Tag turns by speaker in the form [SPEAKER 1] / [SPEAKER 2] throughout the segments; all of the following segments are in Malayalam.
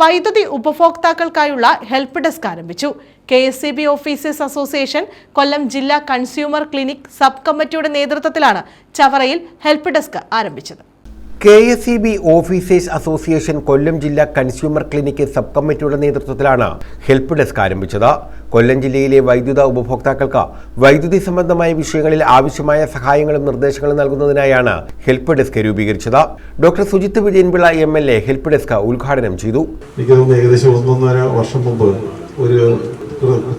[SPEAKER 1] വൈദ്യുതി ഉപഭോക്താക്കൾക്കായുള്ള ഹെൽപ്പ് ഡെസ്ക് ആരംഭിച്ചു. K S C B officers association Kollam ജില്ലാ കൺസ്യൂമർ ക്ലിനിക് സബ് കമ്മിറ്റിയുടെ നേതൃത്വത്തിലാണ് ചവറയിൽ ഹെൽപ്പ് ഡെസ്ക് ആരംഭിച്ചത്.
[SPEAKER 2] K S C B officers association Kollam ജില്ലാ കൺസ്യൂമർ ക്ലിനിക് സബ് കമ്മിറ്റിയുടെ നേതൃത്വത്തിലാണ് ഹെൽപ്പ് ഡെസ്ക് ആരംഭിച്ചത്. കൊല്ലം ജില്ലയിലെ വൈദ്യുത ഉപഭോക്താക്കൾക്ക് വൈദ്യുതി സംബന്ധമായ വിഷയങ്ങളിൽ ആവശ്യമായ സഹായങ്ങളും നിർദ്ദേശങ്ങളും നൽകുന്നതിനായാണ് ഹെൽപ്പ് ഡെസ്ക് രൂപീകരിച്ചത്. Doctor Sujith Vijayanpillai M L A help desk ഉദ്ഘാടനം ചെയ്തു.
[SPEAKER 3] എനിക്ക് ഏകദേശം ഒന്നൊന്നര വർഷം മുമ്പ് ഒരു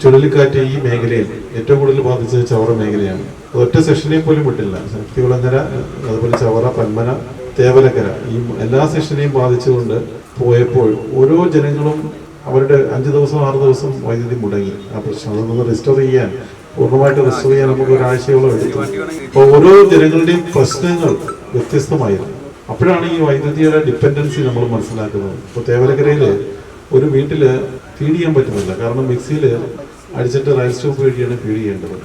[SPEAKER 3] ചുഴലിക്കാറ്റ് ഈ മേഖലയിൽ ഏറ്റവും കൂടുതൽ ബാധിച്ചത് ചവറ മേഖലയാണ്. ഒറ്റ സെഷനെയും പോലും വിട്ടില്ല. ശക്തികുളങ്ങര അതുപോലെ ചവറ പന്മന തേവലക്കര ഈ എല്ലാ സെഷനെയും ബാധിച്ചുകൊണ്ട് പോയപ്പോൾ ഓരോ ജനങ്ങളും അവരുടെ അഞ്ച് ദിവസം ആറ് ദിവസം വൈദ്യുതി മുടങ്ങി. ആ പ്രശ്നം അതൊന്ന് റെസ്റ്റോർ ചെയ്യാൻ പൂർണമായിട്ട് റെസ്റ്റോർ ചെയ്യാൻ നമുക്ക് ഒരാഴ്ചയോളം എടുത്തു. അപ്പോൾ ഓരോ ജനങ്ങളുടെയും പ്രശ്നങ്ങൾ വ്യത്യസ്തമായിരുന്നു. അപ്പോഴാണ് ഈ വൈദ്യുതിയുടെ ഡിപ്പെൻഡൻസി നമ്മൾ മനസ്സിലാക്കുന്നത്. ഇപ്പോൾ തേവലക്കരയിൽ ഒരു വീട്ടിൽ ഫീഡ് ചെയ്യാൻ പറ്റുന്നില്ല. കാരണം മിക്സിയിൽ അടിച്ചിട്ട് റൈസ് സ്റ്റോപ്പ് വഴിയാണ് ഫീഡ് ചെയ്യേണ്ടത്.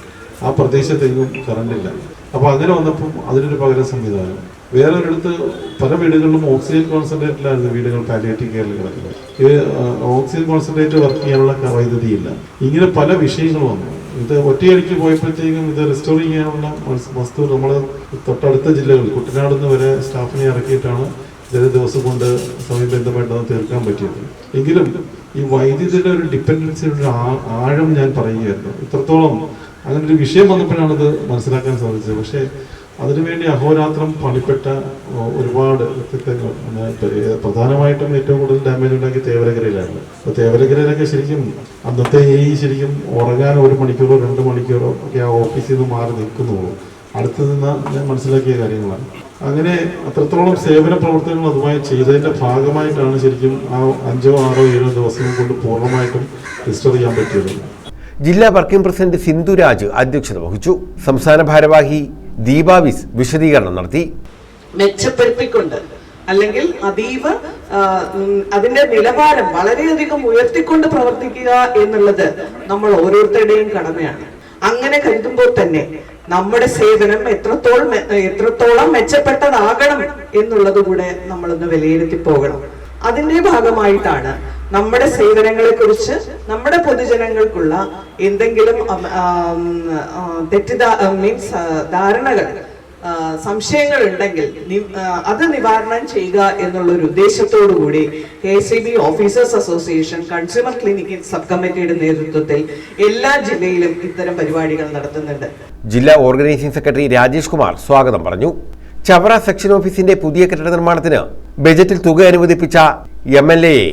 [SPEAKER 3] ആ പ്രദേശത്തെങ്ങും കറണ്ടില്ല അപ്പോൾ അങ്ങനെ വന്നപ്പം അതിനൊരു പകരം സംവിധാനം. വേറെ ഒരിടത്ത് പല വീടുകളിലും ഓക്സിജൻ കോൺസെൻട്രേറ്റിലായിരുന്നു വീടുകൾ പാലിയേറ്റീവ് കെയറിൽ കിടക്കുന്നത്. ഇത് ഓക്സിജൻ കോൺസെൻട്രേറ്റ് വർക്ക് ചെയ്യാനുള്ള വൈദ്യുതിയില്ല. ഇങ്ങനെ പല വിഷയങ്ങൾ വന്നു. ഇത് ഒറ്റയടിക്ക് പോയപ്പോഴത്തേക്കും ഇത് റിസ്റ്റോർ ചെയ്യാനുള്ള വസ്- വസ്തു നമ്മൾ തൊട്ടടുത്ത ജില്ലകളിൽ കുട്ടനാട് നിന്ന് വരെ സ്റ്റാഫിനെ ഇറക്കിയിട്ടാണ് ചില ദിവസം കൊണ്ട് സമയബന്ധമായിട്ടത് തീർക്കാൻ പറ്റിയത്. എങ്കിലും ഈ വൈദ്യുതിയുടെ ഒരു ഡിപ്പെൻഡൻസിയുടെ ഒരു ആഴം ഞാൻ പറയുകയായിരുന്നു. ഇത്രത്തോളം. അങ്ങനെ ഒരു വിഷയം വന്നപ്പോഴാണ് ഇത് മനസ്സിലാക്കാൻ സാധിച്ചത്. പക്ഷേ അതിനുവേണ്ടി അഹോരാത്രം പണിപ്പെട്ട ഒരുപാട് വ്യക്തിത്വങ്ങൾ. പ്രധാനമായിട്ടും ഏറ്റവും കൂടുതൽ ഡാമേജ് ഉണ്ടാക്കി തേവലകരയിലാണ് അപ്പോൾ തേവലകരയിലൊക്കെ ശരിക്കും അന്നത്തെ ഈ ശരിക്കും ഉറങ്ങാൻ ഒരു മണിക്കൂറോ രണ്ട് മണിക്കൂറോ ഒക്കെ ആ ഓഫീസിൽ നിന്ന് മാറി നിൽക്കുന്നുള്ളൂ. അടുത്ത് നിന്ന് ഞാൻ മനസ്സിലാക്കിയ കാര്യങ്ങളാണ്. അങ്ങനെ അത്രത്തോളം സേവന പ്രവർത്തനങ്ങൾ അതുമായി ചെയ്തതിന്റെ ഭാഗമായിട്ടാണ് ശരിക്കും ആ അഞ്ചോ ആറോ ഏഴോ ദിവസങ്ങൾ കൊണ്ട് പൂർണമായിട്ടും രജിസ്റ്റർ ചെയ്യാൻ പറ്റിയത്.
[SPEAKER 2] ജില്ലാ വർക്കിംഗ് പ്രസിഡന്റ് സിന്ധുരാജ് അധ്യക്ഷത വഹിച്ചു. സംസ്ഥാന ഭാരവാഹി ദീപാവിസ് വിശദീകരണം നടത്തി.
[SPEAKER 4] മെച്ചപ്പെടുത്തിക്കൊണ്ട് അല്ലെങ്കിൽ അതീവ അതിന്റെ നിലവാരം വളരെയധികം ഉയർത്തിക്കൊണ്ട് പ്രവർത്തിക്കുക എന്നുള്ളത് നമ്മൾ ഓരോരുത്തരുടെയും കടമയാണ്. അങ്ങനെ കരുതുമ്പോൾ തന്നെ നമ്മുടെ സേവനം എത്രത്തോളം എത്രത്തോളം മെച്ചപ്പെട്ടതാകണം എന്നുള്ളത് കൂടെ നമ്മളൊന്ന് വിലയിരുത്തി പോകണം. അതിന്റെ ഭാഗമായിട്ടാണ് നമ്മുടെ സേവനങ്ങളെ കുറിച്ച് നമ്മുടെ പൊതുജനങ്ങൾക്കുള്ള എന്തെങ്കിലും തെറ്റിദ്ധാ മീൻസ് ധാരണകൾ സംശയങ്ങൾ ഉണ്ടെങ്കിൽ അത് നിവാരണം ചെയ്യുക എന്നുള്ള ഒരു ഉദ്ദേശത്തോടു കൂടി K C B officers association consumer clinic sub കമ്മിറ്റിയുടെ നേതൃത്വത്തിൽ എല്ലാ ജില്ലയിലും ഇത്തരം പരിപാടികൾ നടത്തുന്നുണ്ട്.
[SPEAKER 2] ജില്ലാ ഓർഗനൈസിംഗ് സെക്രട്ടറി രാജേഷ് കുമാർ സ്വാഗതം പറഞ്ഞു. ചവറ സെക്ഷൻ ഓഫീസിന്റെ പുതിയ കെട്ടിട നിർമ്മാണത്തിന് ബജറ്റിൽ തുക അനുവദിപ്പിച്ച എം എൽ എയെ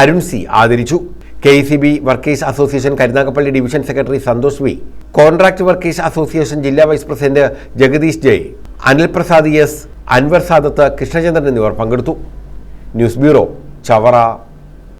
[SPEAKER 2] അരുൺ സി ആദരിച്ചു. K C B workers association Karunagappally division secretary Santhosh V. Contract workers association ജില്ലാ vice president Jagadeesh Jay. Anil Prasad S Anwar Sadath Krishnachandran എന്നിവർ പങ്കെടുത്തു. News bureau Chavara.